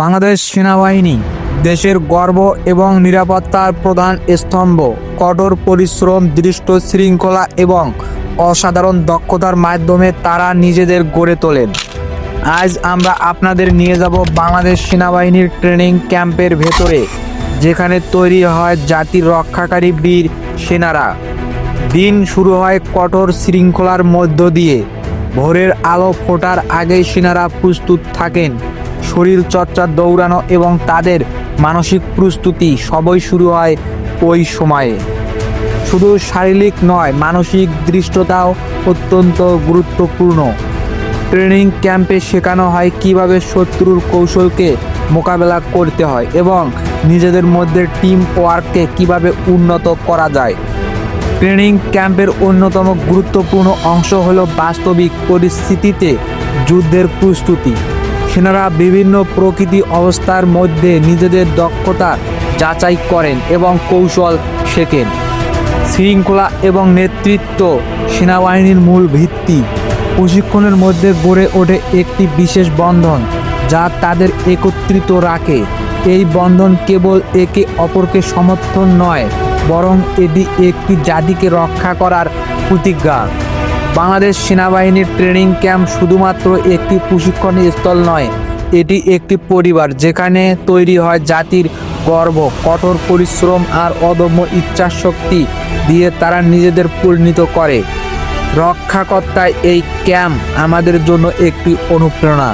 বাংলাদেশ সেনাবাহিনী, দেশের গর্ব এবং নিরাপত্তার প্রধান স্তম্ভ, কঠোর পরিশ্রম, দৃষ্ট শৃঙ্খলা এবং অসাধারণ দক্ষতার মাধ্যমে তারা নিজেদের গড়ে তোলেন। আজ আমরা আপনাদের নিয়ে যাব বাংলাদেশ সেনাবাহিনীর ট্রেনিং ক্যাম্পের ভেতরে, যেখানে তৈরি হয় জাতির রক্ষাকারী বীর সেনারা। দিন শুরু হয় কঠোর শৃঙ্খলার মধ্য দিয়ে। ভোরের আলো ফোটার আগেই সেনারা প্রস্তুত থাকেন। শরীর চর্চা, দৌড়ানো এবং তাদের মানসিক প্রস্তুতি সবই শুরু হয় ওই সময়ে। শুধু শারীরিক নয়, মানসিক দৃষ্টতাও অত্যন্ত গুরুত্বপূর্ণ। ট্রেনিং ক্যাম্পে শেখানো হয় কীভাবে শত্রুর কৌশলকে মোকাবেলা করতে হয় এবং নিজেদের মধ্যে টিম ওয়ার্ককে কীভাবে উন্নত করা যায়। ট্রেনিং ক্যাম্পের অন্যতম গুরুত্বপূর্ণ অংশ হলো বাস্তবিক পরিস্থিতিতে যুদ্ধের প্রস্তুতি। সেনারা বিভিন্ন প্রকৃতি অবস্থার মধ্যে নিজেদের দক্ষতা যাচাই করেন এবং কৌশল শেখেন। শৃঙ্খলা এবং নেতৃত্ব সেনাবাহিনীর মূল ভিত্তি। প্রশিক্ষণের মধ্যে গড়ে ওঠে একটি বিশেষ বন্ধন যা তাদের একত্রিত রাখে। এই বন্ধন কেবল একে অপরকে সমর্থন নয়, বরং এটি একটি জাতিকে রক্ষা করার প্রতিজ্ঞা। বাংলাদেশ সেনাবাহিনীর ট্রেনিং ক্যাম্প শুধুমাত্র একটি প্রশিক্ষণ স্থল নয়, এটি একটি পরিবার যেখানে তৈরি হয় জাতির গর্ব, কঠোর পরিশ্রম আর অদম্য ইচ্ছাশক্তি দিয়ে তারা নিজেদের পরিণত করে। রক্ষাকর্তায় এই ক্যাম্প আমাদের জন্য একটি অনুপ্রেরণা।